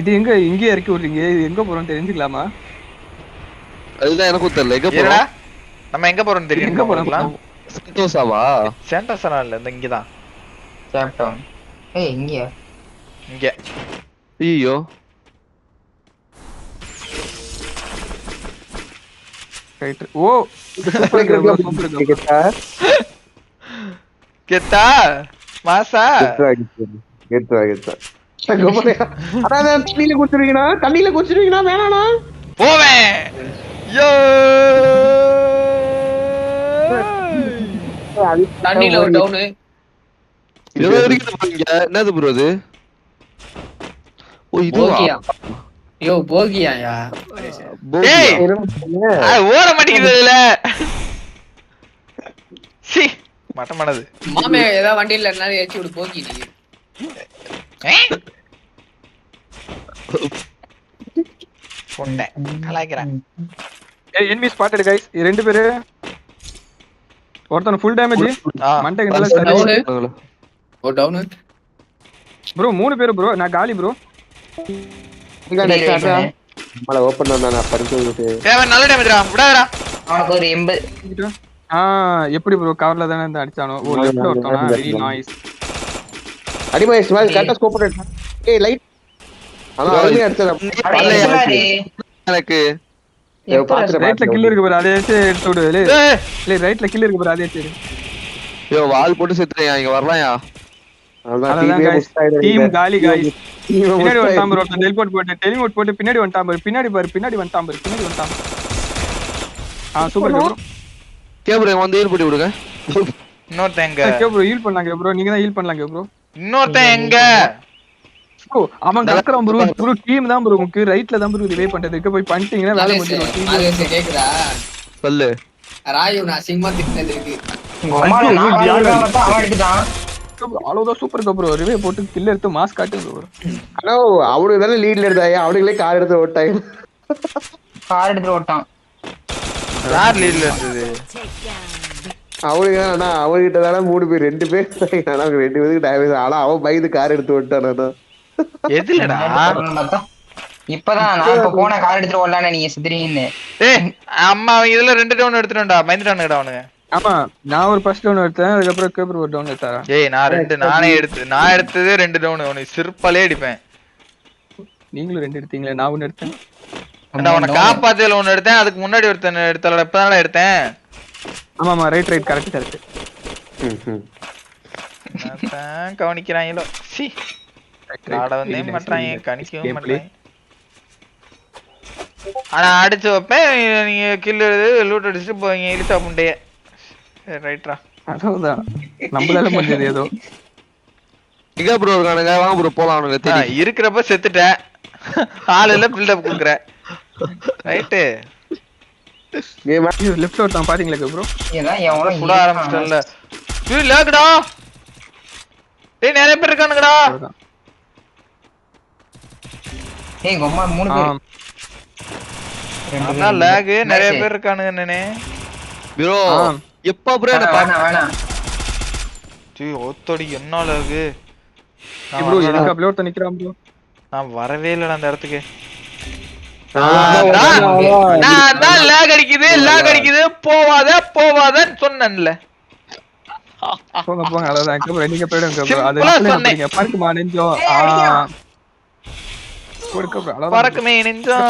இது எங்க இங்கே இறக்கி விடுறீங்க? இது எங்க போறோம் தெரிஞ்சுக்கலாமா? அதுதான் எனக்கும் தெரியல. எங்க போறோம்? நம்ம எங்க போறோம் தெரியும்? எங்க போறோம் சந்தோஷாவா சேண்டோசனா இல்ல இந்த இங்கதான். சாப்டோம் ஏய் இங்கயா? இங்க. ஐயோ ரைட் ஓ சூப்பர் ப்ரோ சூப்பர் ப்ரோ கெத்தா. மாசா தண்ணியில குடிச்சிருவீங்கண்ணா? தண்ணியில குடிச்சிருவீங்கண்ணா? வேணாண்ணா. போவேன். யோ. தண்ணில ஒரு டவுனு. எவ்வளவு வரைக்கும் என்னது ப்ரோ இது ஓ இதுவா? போகியா? யோ போகியாயா? அது ஓட மாட்டேங்குது இதுல. சி. மட்டமானது. மாமே ஏதாவது வண்டியில இருந்தாலும் ஏற்றி விடு போகி நீ. பொண்ணை கலாய்க்கிறேன் ஏய் என்வி ஸ்பாட்டட் गाइस ரெண்டு பேரு ஒருத்தன் ஃபுல் டேமேஜ் ஆ மண்டைக்கு நல்லா டவுனு சரி ஒரு டவுனு ப்ரோ மூணு பேரு ப்ரோ நான் காலி ப்ரோ நம்மள ஓபன் பண்ணா பரிசோதிட்டு தேவன் நல்ல டேமேஜ்டா விடாதடா அவனுக்கு ஒரு எண்பது ஆ எப்படி ப்ரோ கவர்ல தானே இருந்து அடிச்சானோ ஓ லெஃப்ட்ல ஒருத்தனா வெரி நாய்ஸ் அடிமா ஸ்மால் கரெக்டா ஸ்கோப் பண்ணு ஏய் லைட் ஆனா அருமையா அடிச்சா எனக்கு. ரைட்ல கில் இருக்கு பாரு அதே எடுத்து விடு. ரைட்ல கில் இருக்கு பாரு அதே வச்சு எடு. ஐயோ வால் போட்டு செத்துறேன் இங்க வரலாம்யா டீம் காலி guys. பின்னாடி வந்துட்டான் ப்ரோ டெலிபோர்ட் போட்டு டெலிபோர்ட் போட்டு பின்னாடி பாரு பின்னாடி பாரு பின்னாடி வந்துட்டான் பாரு பின்னாடி ஆ சூப்பர் ப்ரோ கேபிள் வந்து போட்டு விடுங்க. ஓகே ப்ரோ ஹீல் பண்ணலாங்க ப்ரோ நீங்க தான் ஹீல் பண்ணலாங்க ப்ரோ இன்னொருத்தன் எங்க? ப்ரோ அவன் கக்கறான் ப்ரோ ப்ரோ டீம் தான் ப்ரோ உங்களுக்கு ரைட்ல தான் ப்ரோ ரிவே பண்றதுக்கு போய் பண்ணிட்டீங்கன்னா வேலை முடிஞ்சிடும். கேக்குதா? சொல்லு. ராயு நான் சிங்கமா திட்டினது இருக்கு. அவ்வளவுதான் சூப்பர் ப்ரோ ரிவே போட்டு கில் எடுத்து மாஸ் காட்டு ப்ரோ ஹலோ அவனுக்கு தானே லீட்ல அவனுங்களே கார் எடுத்து ஓட்டாங்க. கார் எடுத்து ஓட்டான். யார் லீட்ல இருந்தது? அவனுக்கு தானே அவன்கிட்ட தானே மூணு பேர் ரெண்டு பேர். ஆனா ரெண்டு பேருக்கு டேமேஜ் ஆனா அவன் பயந்து கார் எடுத்து ஓட்டானா எதுலடா? இப்பதான் நான் இப்ப போன கார் எடுத்துட்டு ஓடலான்னு நீங்க சித்திரீங்கன்னு ஏய் அம்மா அவன் இதுல ரெண்டு டவுன் எடுத்துட்டா பயந்துட்டானுங்கடா அவனுங்க. ஆமா நான் ஒரு ஃபர்ஸ்ட் டவுன் எடுத்தேன் அதுக்கப்புறம் கேப்ரு ஒரு டவுன் எடுத்தாரா? ஏய் நான் ரெண்டு நானே எடுத்து நான் எடுத்ததே ரெண்டு டவுன் உனக்கு சிற்பாலே அடிப்பேன். நீங்களும் ரெண்டு எடுத்தீங்களே நான் ஒன்னு எடுத்தேன். நான் உன்னை காப்பாத்தியல ஒண்ணு எடுத்தேன் அதுக்கு முன்னாடி ஒருத்தன் எடுத்தல இப்பதானே எடுத்தேன். ஆமா ஆமா ரைட் ரைட் கரெக்ட் கரெக்ட் கவனிக்கிறாங்களோ. சி. கணிக்கவும் ஆனா அடிச்சு வைப்பேன். நீங்க கில் லூட் அடிச்சுட்டு போவீங்க. இழுத்தா முண்டைய. ரைட்ரா அவ்வளவுதான். நம்மளால முடிஞ்சது ஏதோ. எங்க ப்ரோ இருக்கானுங்க. வாங்க ப்ரோ போலாம் அவனுங்க தெரியும் இருக்கிறப்ப செத்துட்டேன். ஆள் இல்ல பில்டப் குடுக்குறேன். ரைட்டு லெஃப்ட் ஒருத்தன் பாத்தீங்களா ப்ரோ சுட ஆரம்பிச்சிட்டல டேய் லேக்குடா டேய் நிறைய பேர் இருக்கானுங்கடா. ஏய் கொம்மா மூணு ஆ, அதான் லேக் நிறைய பேர் இருக்கானுங்க நானே ப்ரோ. எப்ப ப்ரோ என்ன பாக்க வேணாம் டேய் ஒத்தடி என்ன லேக் bro எனக்கு அப்படியே ஒருத்தன் நிக்கிறான் ப்ரோ? நான் வரவே இல்லடா அந்த இடத்துக்கு. நான் நான் தான் லேக் அடிக்குது லேக் அடிக்குது போவாத போவாதன்னு சொன்னேன்ல. போங்க போங்க அவ்வளவுதான். நீங்க போயிடுங்க ப்ரோ. அது பறக்குமா நெஞ்சம் ஆ கொடுக்க ப்ரோ அவ்வளவுதான் பறக்குமே நெஞ்சம்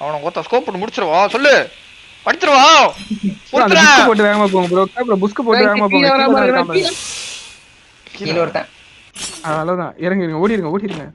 அவனை ஒத்த ஸ்கோப் போட்டு முடிச்சிருவா சொல்லு. படிச்சிருவா. போட்டு வேகமா போங்க ப்ரோ ப்ரோ புஸ்கு போட்டு வேகமா போங்க. கீழே ஒருத்தன் அவ்வளவுதான். இறங்கிருங்க ஓடிருங்க ஓடிருங்க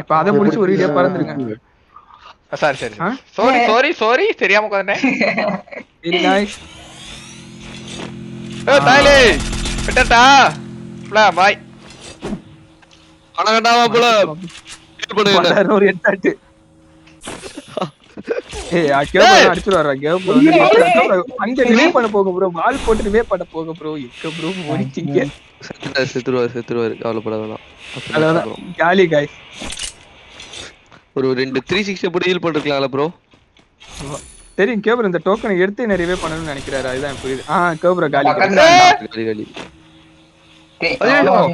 இப்ப அதை முடிச்சு ஒரு வீடியோ பறந்துருங்க. சாரி சரி? சாரி சாரி சாரி தெரியாம உட்காந்துட்டேன் வெரி நைஸ் ஏ தாய்லே. விட்டட்டா பாய் கணக்கட்டாவா போல பண்ணுங்க ஒரு எட்டாட்டு ஏய் கேப்ரோ அடிச்சுடுவாரா கேப்ரோ அங்க ரிவே பண்ண போக ப்ரோ வால் போட்டு ரிவே பண்ண போக ப்ரோ எக்க ப்ரோ செத்துட்டாரு செத்துருவாரு செத்துருவாரு. கவலைப்பட வேணாம். ஜாலி காய்ஸ் ஒரு ரெண்டு த்ரீ சிக்ஸ்டி போட்டு ஹீல் பண்ணிருக்கலாம்ல ப்ரோ தெரியும் கேப்ரோ இந்த டோக்கனை எடுத்து என்ன ரிவே பண்ணணும்னு நினைக்கிறாரு. அதுதான் புரியுது. ஆ கேப்ரோ காலி காலி காலி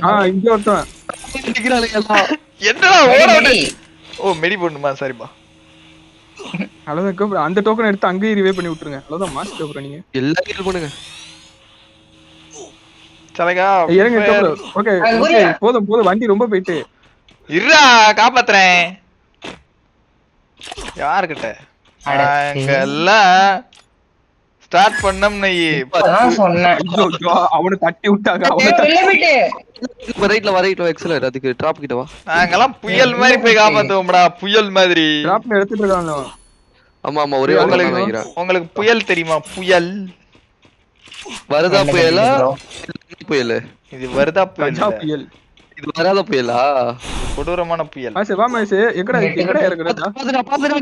ஆ இங்க ஒருத்தன். என்னடா ஓட மெடி, விட்டு மெடி. ஓ மெடி போடணுமா? சரிப்பா அவ்வளவுதான் அந்த டோக்கன் எடுத்து அங்கேயே ரிவே பண்ணி விட்டுருங்க. அவ்வளவுதான் மாஸ்டர் அப்புறம் நீங்க. எல்லாம் kill பண்ணுங்க. சலகா இறங்க ஓகே அது ஓகே புரியுதா? போதும் போதும். வண்டி ரொம்ப போயிட்டு. இருடா காப்பாத்துறேன். யாருக்கிட்ட அட, நாங்கெல்லாம் ஸ்டார்ட் பண்ணோம்னு இப்பதான் சொன்னேன். அவனை தட்டி விட்டாங்க அவனை ரைட்ல வா ரைட்ல எக்ஸலர் அதுக்கு டிராப் கிட்ட வா. நாங்கெல்லாம் புயல் மாதிரி போய் காப்பாத்துவோம்டா புயல் மாதிரி. டிராப்ல எடுத்துட்டு இருக்காங்க ஆமா ஆமா ஒரே உங்களுக்கு உங்களுக்கு புயல் தெரியுமா? புயல். வரதா புயலா? புயல். இது வருதா. புயல். இது வராத புயலா? கொடூரமான புயல். மாசு வா மாசு எக்கடா இருக்கிறதா பாத்துடா பாத்துடா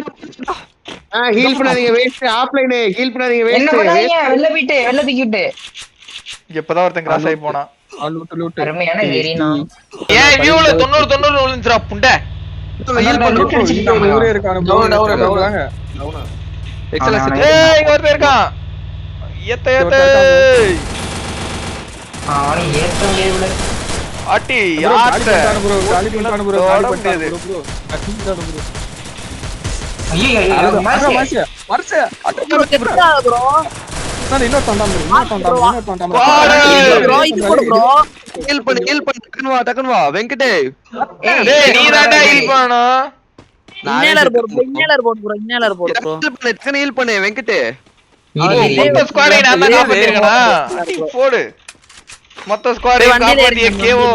ஹீல் பண்ணாதீங்க வேஸ்ட் ஆஃப்லைன் ஹீல் பண்ணாதீங்க என்ன வேஸ்ட் பண்ணாதீங்க வெளில போயிட்டு வெளில தூக்கி விட்டு இப்பதான் ஒருத்தன் கிராஸ் ஆகி போனான். லூட்டு லூட்டு அருமையான வெறினா. ஏன் வியூல தொண்ணூறு தொண்ணூறு விழுந்துச்சுடா புண்டை. லூட் அடிச்சுக்கிட்டாங்க ஊரே இருக்கானு. வாங்க. எக்ஸலர் அவன- செத்து ஏய் இங்க ஒருத்தன் இருக்கான். ஏத்த ஏத்த. அவனை ஏத்த முடியல ஆட்டி bro, காலி பண்ணிட்டானு bro, காலி. ஐயோ மாசு. மாசு. அட்டை. நான் இன்னொரு தொண்டாம் இன்னொரு தொண்டாம் இன்னொரு தொண்டாம் இது போடு. ஹீல் பண்ணு ஹீல் பண்ணு டக்குனு வா டக்குனு வா வெங்கடே டேய் நீ ஹீல் பண்ணணும் இன்னேலர் போடு bro, இன்னேலர் போடு bro, இன்னேலர் போடு bro. ஹீல் பண்ணு டக்குனு ஹீல் பண்ணு வெங்கடே ஸ்குவாடை நான் தான் போடு மொத்த ஸ்குவாடை காப்பாத்திய கேவோ.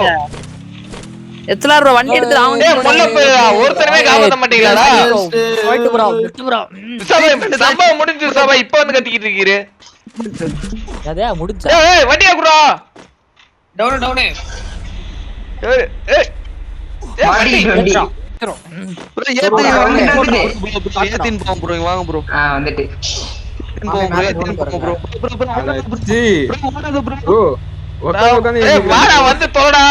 எத்தலார் bro, வண்டி எடுத்து அவன் ஏய் முள்ளப்பு ஒருத்தருமே காப்பாத்த மாட்டீங்களாடா போயிட்டு bro, விட்டு. ம். சபை சம்பவம் முடிஞ்சு சபை இப்ப வந்து கத்திக்கிட்டு இருக்கீரு அதே முடிஞ்சா ஏய் வண்டியா குடா டவுனு, டவுனு. ஏய் ஏய் வண்டி. வண்டி. ப்ரோ. ப்ரோ ஏத்தின் போவோம் ப்ரோ வாங்க ப்ரோ ஆ, வந்துட்டு. Bro bro bro bro. Bro வாடா வந்து தொலைடா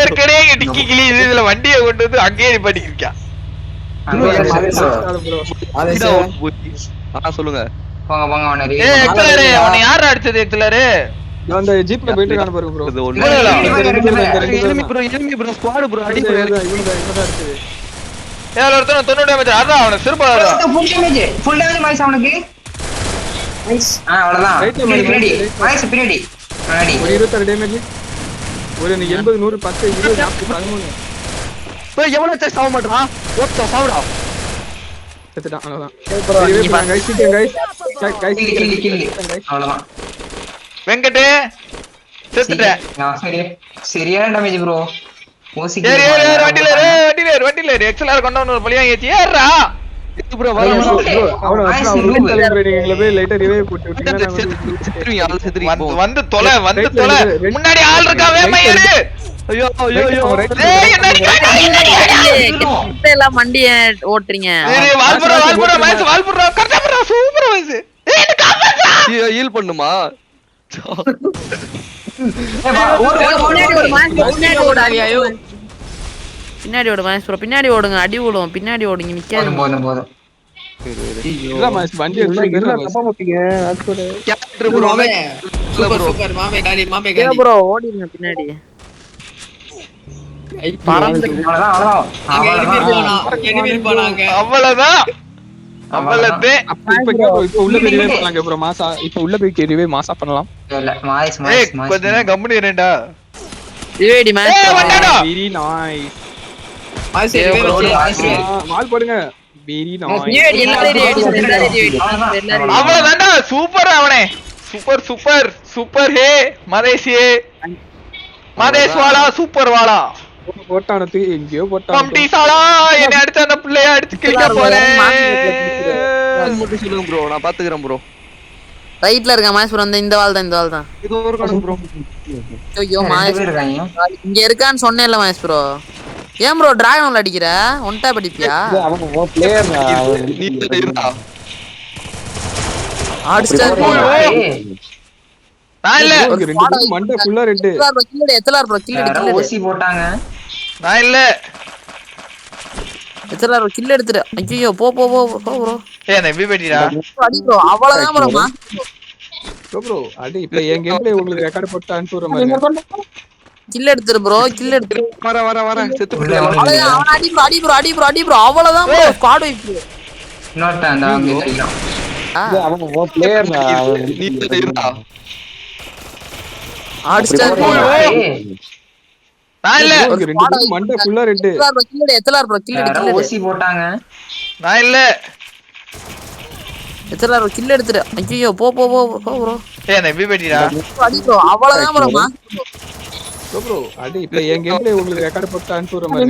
ஏற்கனவே டிக்கி கிளி இதுல வண்டியை கொண்டு வந்து அங்கேயே bro. ஆ சொல்லுங்க போங்க, போங்க, அவனை ஏய் எக்ஸலரு. உன்னை யாரா அடிச்சது எக்ஸலரு அந்த ஜீப்ல போயிட்டு இருக்கானு பாருங்க bro. இது ஒண்ணு இல்ல, enemy. Bro enemy bro squad bro அடி இவனுதான், ப்ரோ இவனுதான், இவனுதான் இருக்குது. ஏழு ஒருத்தன் தொண்ணூறு டேமேஜ் அதான் அவனை அவனுக்கு. ஆ, அவ்வளவுதான். பின்னாடி, பின்னாடி. முன்னாடி. ஒரு இருபத்தாறு டேமேஜ் ஒரு எண்பது நூறு பத்து இருபது நாற்பது பதிமூணு. ப்ரோ எவ்வளவு டெஸ்ட் ஆக மாட்டா ஓட்ட சாவுடா. செத்துட்டான் சீக்கிரம். சீக்கிரம் சரி. சரியான டேமேஜ் ப்ரோ ஓசி ஏறு ஏறு வண்டியில ஏறு வண்டியில ஏறு கொண்டு வந்து ஒரு பழியா ஏச்சி ஏறா வந்து- தொலை வந்து தொலை முன்னாடி ஆள் இருக்கா வேமா ஏறு வண்டிய ஓட்டுறீங்க பண்ணுமா bro, பின்னாடி ஓடு ஐயோ பின்னாடி ஓடுங்க. அடி விழும் பின்னாடி ஓடுங்க நிக்காது போதும் போதும் வண்டி ப்ரோ ஓடிடுங்க பின்னாடி. அவ்வளவுதான் கொஞ்ச நேரம் ரிவேடி மாஸ் ஏய் வந்தாடா. வெரி நாய்ஸ் போடுங்க. அவ்வளவுதான்டா சூப்பர் அவனே. Super super. சூப்பர் ஹே மதேசியே மதேஷ் வாலா சூப்பர் வாலா போட்டானது எங்கேயோ கம்டி போட்டான் சாலா என்னை அடிச்ச அந்த பிள்ளைய அடிச்சு கிழிக்க போறேன். மட்டும் சொல்லுங்க ப்ரோ நான் பாத்துக்கிறேன் ப்ரோ ரைட்ல இருக்க மாஸ் ப்ரோ இந்த இந்த வால் தான் இந்த வால் தான். இது ஒரு கணக்கு ப்ரோ ஐயோ மாஸ் இங்க இருக்கான்னு சொன்னேன்ல மாஸ் ப்ரோ ஏன் ப்ரோ டிராகன்ல அடிக்கிற? ஏய், இல்ல. எத்தலார் ப்ரோ கில் எடுத்துட்டு ஐயோ போ போ போ போ ப்ரோ ஏ நான் எப்படி பண்ணிடா அடி ப்ரோ அவ்வளவுதான் ப்ரோ ப்ரோ அடி இப்ப என் கேம் பிளே உங்களுக்கு ரெக்கார்ட் போட்டு அனுப்பிடுற மாதிரி கில் எடுத்துரு ப்ரோ கில் எடுத்துரு. வர வர வர. செத்து இல்ல. அவன் அடி ப்ரோ அடி ப்ரோ அடி ப்ரோ அடி ப்ரோ அவ்வளவுதான் ப்ரோ ஸ்குவாட் வைப் இன்னொருத்தன் அந்த அங்க தெரியும் அவன் பிளேயர் நீ இருந்தா. ஆடிஸ்டார் நான் இல்ல. ரெண்டு மண்டை ஃபுல்லா ரெட்டு ப்ரோ கில் எடு எத்தலார் ப்ரோ கில் எடு யாரோ கில் எடு. ஊசி போட்டாங்க. நான் இல்ல. எத்தலார் ப்ரோ கில் எடுத்துரு. ஐயோ போ போ போ போ ப்ரோ ஏய் அந்த எம்பி பேட்டிடா அடி ப்ரோ அவ்வளவுதான் ப்ரோ மாஸ் ப்ரோ அடி இப்ப என் கேம் பிளே உங்களுக்கு ரெக்கார்ட் போட்டு அனுப்பிடுற மாதிரி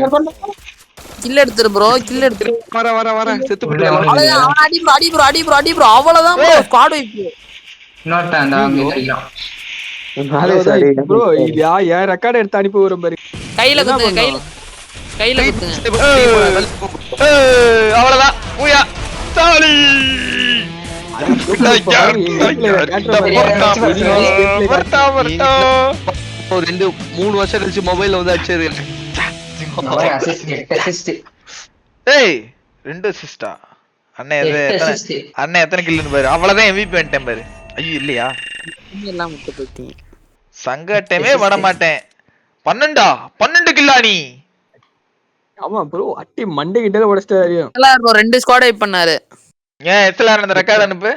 கில் எடுத்துரு ப்ரோ கில் எடுத்துரு. வர வர வர செத்து. அவ்வளவுதான் அவன் அடி ப்ரோ அடி ப்ரோ அடி ப்ரோ அடி ப்ரோ அவ்வளவுதான் ப்ரோ ஸ்குவாட் வைப் இன்னொருத்தன் அந்த அங்க ப்ரோ இது யா என் ரெக்கார்ட் எடுத்து அனுப்பி விடுற மாதிரி? கையில குத்துங்க கையில கையில ஏய், அவ்வளவுதான். ஊயா. சாலி. வரட்டா வரட்டா ஒரு ரெண்டு மூணு வருஷம் கழிச்சு மொபைல்ல வந்து அடிச்சது ஏய் ரெண்டு அசிஸ்டா அண்ணன் எது. அண்ணன் எத்தனை கில்லுன்னு பாரு. அவ்வளவுதான் எம்விபி வந்துட்டேன் பாரு. ஐயோ இல்லையா? எல்லாம் முட்டு போயிட்டீங்க சங்கட்டமே வர மாட்டேன் பன்னெண்டா பன்னெண்டு கில்லா நீ? ஆமா ப்ரோ அட்டி மண்டை கிட்ட உடச்சிட்டு அறியும் எத்தலார் ப்ரோ ரெண்டு ஸ்குவாட் பண்ணாரு. ஏன் எத்தனை அந்த ரெக்கார்ட் அனுப்பு?